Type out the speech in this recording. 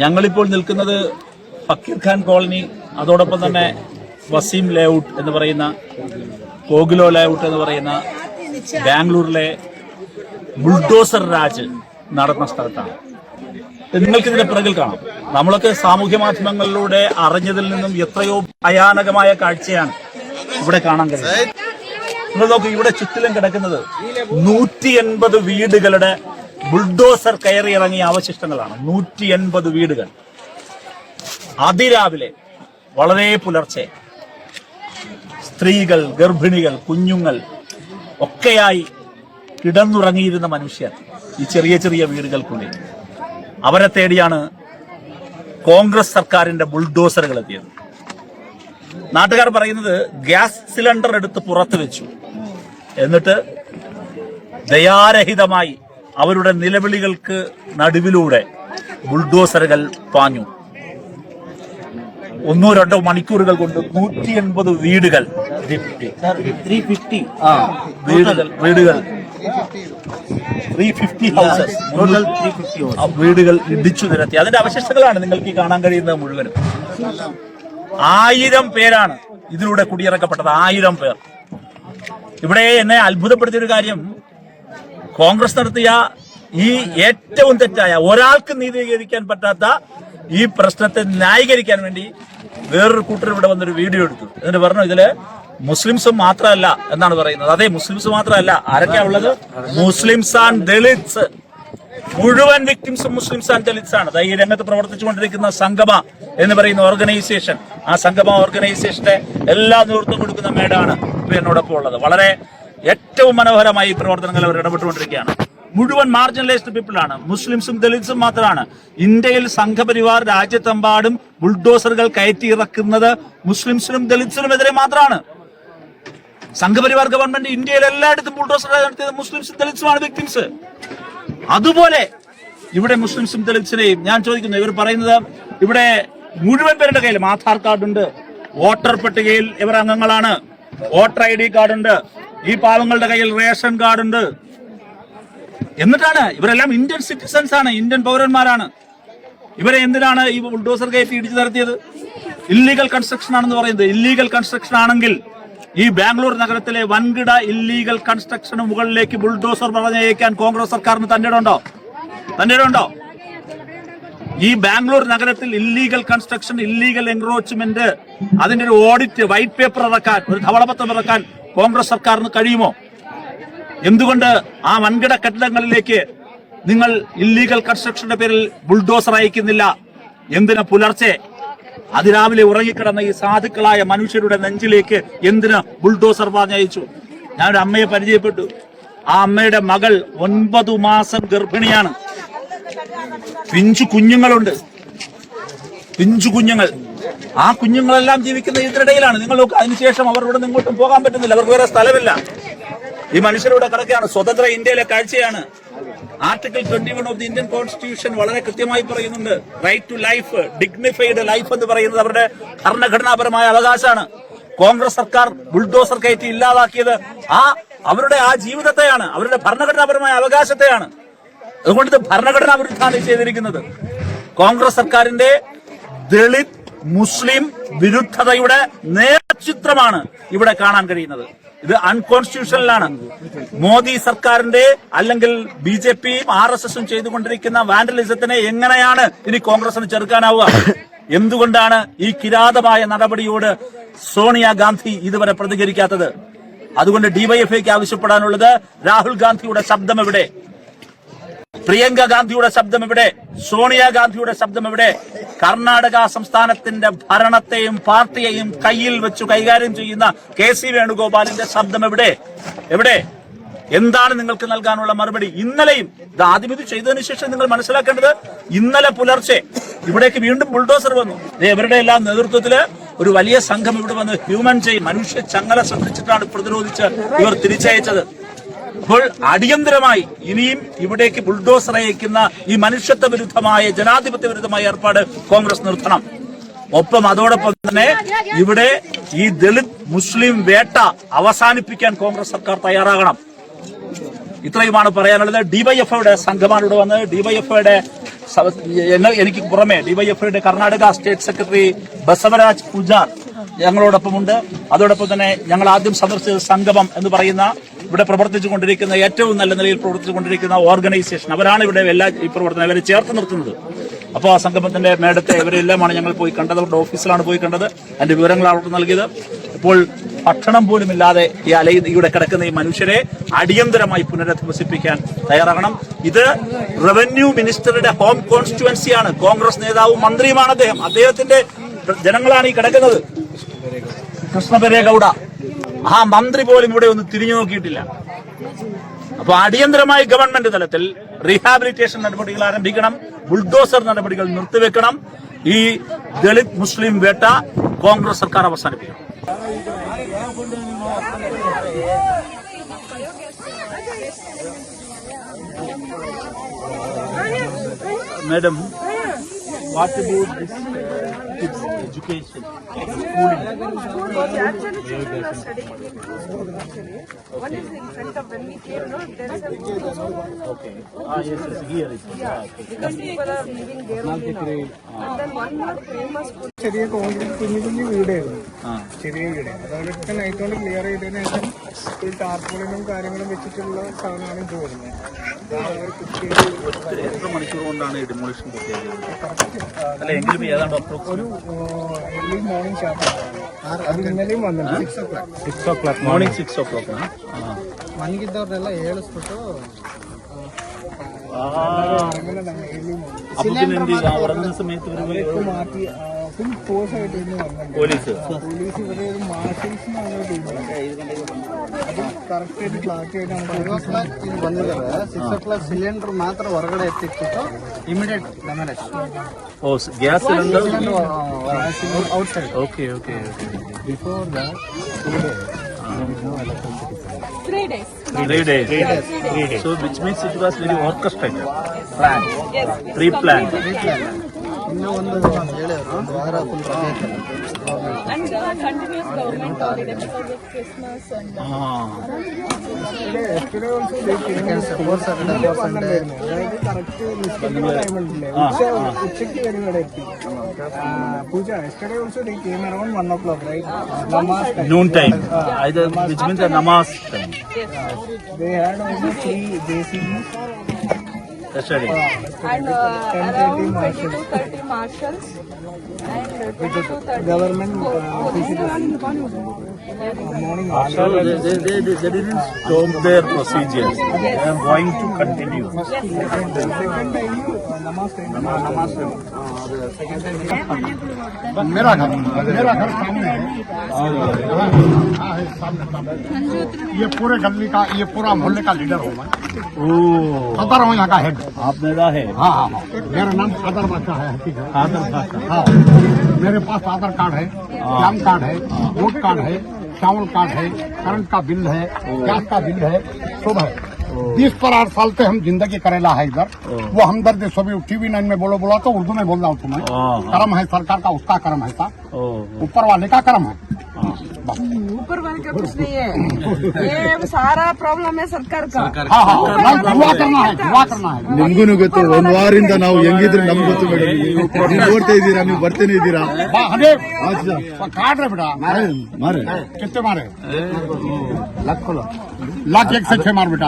ഞങ്ങളിപ്പോൾ നിൽക്കുന്നത് ഫക്കീർ ഖാൻ കോളനി അതോടൊപ്പം തന്നെ വസീം ലേഔട്ട് എന്ന് പറയുന്ന കോഗിലോ ലേഔട്ട് എന്ന് പറയുന്ന ബാംഗ്ലൂരിലെ ബുൾഡോസർ രാജ് നടന്ന സ്ഥലത്താണ്. നിങ്ങൾക്കിതിന്റെ പിറകിൽ കാണാം. നമ്മളൊക്കെ സാമൂഹ്യ മാധ്യമങ്ങളിലൂടെ അറിഞ്ഞതിൽ നിന്നും എത്രയോ ഭയാനകമായ കാഴ്ചയാണ് ഇവിടെ കാണാൻ കഴിയുന്നത്. നിങ്ങൾ നോക്കൂ ഇവിടെ ചുറ്റിലും കിടക്കുന്നത് നൂറ്റി എൺപത് വീടുകളുടെ ബുൾഡോസർ കയറി ഇറങ്ങിയ അവശിഷ്ടങ്ങളാണ്. നൂറ്റി എൺപത് വീടുകൾ. അതിരാവിലെ വളരെ പുലർച്ചെ സ്ത്രീകൾ ഗർഭിണികൾ കുഞ്ഞുങ്ങൾ ഒക്കെയായി കിടന്നുറങ്ങിയിരുന്ന മനുഷ്യർ ഈ ചെറിയ ചെറിയ വീടുകൾക്കുള്ളിൽ. അവരെ തേടിയാണ് കോൺഗ്രസ് സർക്കാരിന്റെ ബുൾഡോസറുകൾ എത്തിയത്. നാട്ടുകാർ പറയുന്നത് ഗ്യാസ് സിലിണ്ടർ എടുത്ത് പുറത്തു വെച്ചു. എന്നിട്ട് ദയാരഹിതമായി അവരുടെ നിലവിളികൾക്ക് നടുവിലൂടെ ബുൾഡോസറുകൾ പാഞ്ഞു. ഒന്നോ രണ്ടോ മണിക്കൂറുകൾ കൊണ്ട് നൂറ്റി എൺപത് വീടുകൾ വീടുകൾ. വീടുകൾ three fifty houses total three fifty വീടുകൾ ഇടിച്ചു നിരത്തി. അതിന്റെ അവശിഷ്ടങ്ങളാണ് നിങ്ങൾക്ക് ഈ കാണാൻ കഴിയുന്നത് മുഴുവനും. ആയിരം പേരാണ് ഇതിലൂടെ കുടിയിറക്കപ്പെട്ടത്. ആയിരം പേർ. ഇവിടെ എന്നെ അത്ഭുതപ്പെടുത്തിയൊരു കാര്യം. കോൺഗ്രസ് നടത്തിയ ഈ ഏറ്റവും തെറ്റായ ഒരാൾക്ക് നീതീകരിക്കാൻ പറ്റാത്ത ഈ പ്രശ്നത്തെ ന്യായീകരിക്കാൻ വേണ്ടി വേറൊരു കൂട്ടർ ഇവിടെ വന്നൊരു വീഡിയോ എടുത്തു. എന്നിട്ട് പറഞ്ഞു ഇതിൽ മുസ്ലിംസും മാത്രമല്ല എന്നാണ് പറയുന്നത്. അതെ മുസ്ലിംസ് മാത്രമല്ല. ആരൊക്കെയാ ഉള്ളത്? Muslims and Dalits. മുഴുവൻ വിക്ടിംസും മുസ്ലിംസ് ആൻഡ് ദളിത്സ് ആണ്. ഈ രംഗത്ത് പ്രവർത്തിച്ചുകൊണ്ടിരിക്കുന്ന സംഗമ എന്ന് പറയുന്ന ഓർഗനൈസേഷൻ ആ സംഗമ ഓർഗനൈസേഷന്റെ എല്ലാ നേതൃത്വം കൊടുക്കുന്ന മേഡാണ് ഇപ്പൊ എന്നോടൊപ്പം ഉള്ളത്. വളരെ ഏറ്റവും മനോഹരമായി ഈ പ്രവർത്തനങ്ങൾ അവർ ഇടപെട്ടുകൊണ്ടിരിക്കുകയാണ്. മുഴുവൻ മാർജിനലൈസ്ഡ് പീപ്പിൾ ആണ്. മുസ്ലിംസും ദളിത്സും മാത്രമാണ്. ഇന്ത്യയിൽ സംഘപരിവാർ രാജ്യത്തെമ്പാടും ബുൾഡോസറുകൾ കയറ്റി ഇറക്കുന്നത് മുസ്ലിംസിനും ദളിത്സിനും എതിരെ മാത്രമാണ്. സംഘപരിവാർ ഗവൺമെന്റ് ഇന്ത്യയിൽ എല്ലായിടത്തും ബുൾഡോസർ നടത്തിയത് മുസ്ലിംസും ദളിത്സുമാണ് വിക്ടിംസ് അതുപോലെ ഇവിടെ മുസ്ലിംസും ദളിത്സിനെയും ഞാൻ ചോദിക്കുന്നു ഇവർ പറയുന്നത് ഇവിടെ മുഴുവൻ പേരുടെ കയ്യിലും ആധാർ കാർഡുണ്ട്. വോട്ടർ പട്ടികയിൽ ഇവർ അംഗങ്ങളാണ്. വോട്ടർ ഐ ഡി കാർഡ് ഉണ്ട് ഈ പാവങ്ങളുടെ കയ്യിൽ റേഷൻ കാർഡ് ഉണ്ട് എന്നിട്ടാണ് ഇവരെല്ലാം ഇന്ത്യൻ സിറ്റിസൺസ് ആണ് ഇന്ത്യൻ പൗരന്മാരാണ്. ഇവരെ എന്തിനാണ് ഈ ബുൾഡോസർ കയറ്റി ഇടിച്ചു നടത്തിയത് ഇല്ലീഗൽ കൺസ്ട്രക്ഷൻ ആണെന്ന് പറയുന്നത്. ഇല്ലീഗൽ കൺസ്ട്രക്ഷൻ ആണെങ്കിൽ ഈ ബാംഗ്ലൂർ നഗരത്തിലെ വൻകിട ഇല്ലീഗൽ കൺസ്ട്രക്ഷന് മുകളിലേക്ക് ബുൾഡോസർ പറഞ്ഞയക്കാൻ കോൺഗ്രസ് സർക്കാരിന് തന്റെ ഉണ്ടോ തന്റെ ഉണ്ടോ ഈ ബാംഗ്ലൂർ നഗരത്തിൽ ഇല്ലീഗൽ കൺസ്ട്രക്ഷൻ ഇല്ലീഗൽ എൻക്രോച്ച്മെന്റ് അതിന്റെ ഒരു ഓഡിറ്റ് വൈറ്റ് പേപ്പർ ഇറക്കാൻ ഒരു ധവളപത്രം ഇറക്കാൻ കോൺഗ്രസ് സർക്കാരിന് കഴിയുമോ? എന്തുകൊണ്ട് ആ വൻകിട കെട്ടിടങ്ങളിലേക്ക് നിങ്ങൾ ഇല്ലീഗൽ കൺസ്ട്രക്ഷന്റെ പേരിൽ ബുൾഡോസർ അയക്കുന്നില്ല? എന്തിന് പുലർച്ചെ? അതിരാവിലെ ഉറങ്ങിക്കിടന്ന ഈ സാധുക്കളായ മനുഷ്യരുടെ നെഞ്ചിലേക്ക് എന്തിന് ബുൾഡോസർ പറഞ്ഞയച്ചു ഞാനൊരു അമ്മയെ പരിചയപ്പെട്ടു. ആ അമ്മയുടെ മകൾ ഒൻപതു മാസം ഗർഭിണിയാണ്. പിഞ്ചു കുഞ്ഞുങ്ങളുണ്ട്. പിഞ്ചു കുഞ്ഞുങ്ങൾ. ആ കുഞ്ഞുങ്ങളെല്ലാം ജീവിക്കുന്ന ഇതിനിടയിലാണ്. നിങ്ങൾ നോക്കുക അതിനുശേഷം അവർ ഇവിടെ ഇങ്ങോട്ടും പോകാൻ പറ്റുന്നില്ല. അവർക്ക് വേറെ സ്ഥലമില്ല. ഈ മനുഷ്യരുടെ കിടക്കുകയാണ്. സ്വതന്ത്ര ഇന്ത്യയിലെ കാഴ്ചയാണ്. Article twenty one of the Indian constitution വളരെ കൃത്യമായി പറയുന്നുണ്ട്. Right to life dignified life എന്ന് പറയുന്നത് അവരുടെ ഭരണഘടനാപരമായ അവകാശമാണ്. കോൺഗ്രസ് സർക്കാർ ബുൾഡോസർ കയറ്റി ഇല്ലാതാക്കിയത് ആ അവരുടെ ആ ജീവിതത്തെയാണ്. അവരുടെ ഭരണഘടനാപരമായ അവകാശത്തെയാണ്. അതുകൊണ്ട് ഇത് ഭരണഘടനാ വിരുദ്ധാണ് ചെയ്തിരിക്കുന്നത്. കോൺഗ്രസ് സർക്കാരിന്റെ ദളിത് മുസ്ലിം വിരുദ്ധതയുടെ നേർചിത്രമാണ് ഇവിടെ കാണാൻ കഴിയുന്നത്. ഇത് അൺകോൺസ്റ്റിറ്റ്യൂഷണലാണ് മോദി സർക്കാരിന്റെ അല്ലെങ്കിൽ ബി ജെ പിയും ആർ എസ് എസും ചെയ്തുകൊണ്ടിരിക്കുന്ന വാൻഡലിസത്തിനെ എങ്ങനെയാണ് ഇനി കോൺഗ്രസിന് ചെറുക്കാനാവുക? എന്തുകൊണ്ടാണ് ഈ കിരാതമായ നടപടിയോട് സോണിയാഗാന്ധി ഇതുവരെ പ്രതികരിക്കാത്തത്? അതുകൊണ്ട് ഡിവൈഎഫ്ഐക്ക് ആവശ്യപ്പെടാനുള്ളത് രാഹുൽ ഗാന്ധിയുടെ ശബ്ദം എവിടെ? പ്രിയങ്ക ഗാന്ധിയുടെ ശബ്ദം എവിടെ? സോണിയാഗാന്ധിയുടെ ശബ്ദം ഇവിടെ കർണാടക സംസ്ഥാനത്തിന്റെ ഭരണത്തെയും പാർട്ടിയെയും കയ്യിൽ വെച്ചു കൈകാര്യം ചെയ്യുന്ന കെ സി വേണുഗോപാലിന്റെ ശബ്ദം എവിടെ? എവിടെ? എന്താണ് നിങ്ങൾക്ക് നൽകാനുള്ള മറുപടി? ഇന്നലെയും ഇത് ആദ്യം ഇത് ചെയ്തതിനു ശേഷം നിങ്ങൾ മനസ്സിലാക്കേണ്ടത് ഇന്നലെ പുലർച്ചെ ഇവിടേക്ക് വീണ്ടും ബുൾഡോസർ വന്നു. ഇവരുടെ എല്ലാം നേതൃത്വത്തിൽ ഒരു വലിയ സംഘം ഇവിടെ വന്ന് ഹ്യൂമൻ ചെയ് മനുഷ്യ ചങ്ങല ശ്രദ്ധിച്ചിട്ടാണ് പ്രതിരോധിച്ച് ഇവർ തിരിച്ചയച്ചത്. അപ്പോൾ അടിയന്തരമായി ഇനിയും ഇവിടേക്ക് ബുൾഡോസർ അയക്കുന്ന ഈ മനുഷ്യത്വ വിരുദ്ധമായ ജനാധിപത്യ വിരുദ്ധമായ ഏർപ്പാട് കോൺഗ്രസ് നിർത്തണം. ഒപ്പം അതോടൊപ്പം തന്നെ ഇവിടെ ഈ ദളിത് മുസ്ലിം വേട്ട അവസാനിപ്പിക്കാൻ കോൺഗ്രസ് സർക്കാർ തയ്യാറാകണം. ഇത്രയുമാണ് പറയാനുള്ളത്. ഡിവൈഎഫ്ഐയുടെ സംഘമാണ് ഇവിടെ വന്നത്. ഡിവൈഎഫ്ഐയുടെ എനിക്ക് പുറമെ ഡിവൈഎഫ്ഐയുടെ കർണാടക സ്റ്റേറ്റ് സെക്രട്ടറി ബസവരാജ് പൂജാർ ഞങ്ങളോടൊപ്പമുണ്ട്. അതോടൊപ്പം തന്നെ ഞങ്ങൾ ആദ്യം സന്ദർശിച്ച സംഗമം എന്ന് പറയുന്ന ഇവിടെ പ്രവർത്തിച്ചുകൊണ്ടിരിക്കുന്ന ഏറ്റവും നല്ല നിലയിൽ പ്രവർത്തിച്ചുകൊണ്ടിരിക്കുന്ന ഓർഗനൈസേഷൻ അവരാണ് ഇവിടെ എല്ലാ ഈ പ്രവർത്തനം ഇവരെ ചേർത്ത് നിർത്തുന്നത്. അപ്പോൾ ആ സംഗമത്തിന്റെ മേടത്തെ ഇവരെല്ലാമാണ് ഞങ്ങൾ പോയി കണ്ടത് അവരുടെ ഓഫീസിലാണ് പോയി കണ്ടത്. അതിന്റെ വിവരങ്ങൾ അവർക്ക് നൽകിയത്. ഇപ്പോൾ ഭക്ഷണം പോലുമില്ലാതെ ഈ അലയി ഇവിടെ കിടക്കുന്ന ഈ മനുഷ്യരെ അടിയന്തരമായി പുനരധിവസിപ്പിക്കാൻ തയ്യാറാകണം. ഇത് റവന്യൂ മിനിസ്റ്ററുടെ ഹോം കോൺസ്റ്റിറ്റുവൻസിയാണ് കോൺഗ്രസ് നേതാവും മന്ത്രിയുമാണ് അദ്ദേഹം. അദ്ദേഹത്തിന്റെ ജനങ്ങളാണ് ഈ കിടക്കുന്നത്. കൃഷ്ണപരേ ഗൗഡ ആ മന്ത്രി പോലും ഇവിടെ ഒന്ന് തിരിഞ്ഞു നോക്കിയിട്ടില്ല. അപ്പൊ അടിയന്തരമായി ഗവൺമെന്റ് തലത്തിൽ റീഹാബിലിറ്റേഷൻ നടപടികൾ ആരംഭിക്കണം ബുൾഡോസർ നടപടികൾ നിർത്തിവെക്കണം ഈ ദളിത് മുസ്ലിം വേട്ട കോൺഗ്രസ് സർക്കാർ അവസാനിപ്പിക്കണം. Madam what about this kids education Actually, children are studying in school, actually. One is in front of when we came, no, there is a Okay. Ah, yes, yes, here is. Ah, because people are living there only now. And then one more famous food. ചെറിയ concrete കുഞ്ഞു കുഞ്ഞു വീടായിരുന്നു. ചെറിയ വീട് അതവരൊക്കെ night കൊണ്ട് clear ചെയ്തതിനു ശേഷം ഈ ടാർപോളിനും കാര്യങ്ങളും വെച്ചിട്ടുള്ള സാധനമാണ് ഇത് വരുന്നത് അതാണ് അവർ കുക്ക് ചെയ്ത് ഒറ്റ എത്ര മണിക്കൂർ കൊണ്ടാണ് ഈ ഡിമോളിഷൻ പൂർത്തിയാക്കിയത് അല്ല എങ്കിലും ഏതാണ്ട് approx- ഒരു ഏർലി മോർണിംഗ് ഷാപ്പ് അത് ഇന്നലെയും വന്നിട്ടുണ്ട് six o'clock six o'clock morning six o'clock ಮನಗಿದ್ದವ್ರನ್ನೆಲ್ಲ ಹೇಳಿಸ್ಬಿಟ್ಟು ഇറങ്ങുന്നതാണ് early morning അപ്പൊ പിന്നെ എന്ത് ചെയ്യും? ആ ഉറങ്ങുന്ന സമയത്ത് ഒരു ഇവരൊക്കെ മാറ്റി ഫുൾ ഫോഴ്സ് ആയിട്ട് ഇന്ന് വന്നിട്ടുണ്ട് പോലീസ് പോലീസ് ഇവരെ ഒരു മാർഷൽസ് എന്നുള്ള ടീമാണ് അത് കറക്റ്റ് ആയിട്ട് ക്ലാക്ക് ചെയ്ത് നമുക്ക് ಇಲ್ಲಿ ಬಂದಿದ್ದಾರೆ ಸಿಕ್ಸ್ ಓ ಕ್ಲಾಕ್ ಸಿಲಿಂಡರ್ ಮಾತ್ರ ಹೊರಗಡೆ ಎತ್ತಿಟ್ಬಿಟ್ಟು immediate demurrage oh gas cylinder outside okay okay before that Three days. Three days so which means it was very orchestrated plan pre plan ಇನ್ನೂ ಒಂದು ಹೇಳಿದ್ರು ಒಂದು ವಾರ ಫುಲ್ ಇನ್ನೂ ಒಂದು ಹೇಳಿದ್ರು ವಾರ ಫುಲ್ ಉಚ್ಚಕ್ಕೆ ವೆರಿಗಡೆ ಇರ್ತೀವಿ Pooja yesterday also they came around one o'clock right ನಮಾಸ್ noon time which means ನಮಾಸ್ time they had also three Desi and uh, around 20 to 30 marshals and 20 to 30 government uh, officers. They, they, they, they didn't stop their procedures. They are going to continue. Uh, namaste. Namaste. Namaste. सामने ये पूरे गली का ये पूरा मोहल्ले का leader हूँ मैं। सदर हूँ यहाँ का हेड आप मेरा है? हाँ, हाँ हाँ मेरा नाम सदर रखा है आदर हाँ। मेरे पास आधार कार्ड है हाँ। पैन कार्ड है वोट कार्ड है चावल कार्ड है करंट का बिल है गैस का बिल है शुभ है। बीस पर आठ साल से हम ज़िंदगी करेला है इधर। वो हम हमदर्द सभी टीवी नाइन में बोलो बोला तो उर्दू में बोल रहा हूँ तुम्हें। हाँ, कर्म है सरकार का उसका कर्म है सा ऊपर वाले का कर्म है। ऊपर वाले का कुछ नहीं है ये सारा प्रॉब्लम है सरकार का हाँ हाँ नहीं, दुआ करना है दुआ करना है ನಿಮ್ಗೂ ಗೊತ್ತು ಒಂದ್ ವಾರದಿಂದ ನಾವು ಹೆಂಗಿದ್ರೆ ನಮ್ಗೆ ಗೊತ್ತು ಮೇಡಮ್ ನೀವು ನೋಡ್ತಾ ಇದ್ದೀರಾ ನೀವು ಬರ್ತಾನೆ ಇದ್ದೀರಾ बा, हटे काट रहे बेटा ಮಾರೆ कितने मारे लाख एक से छह मार बेटा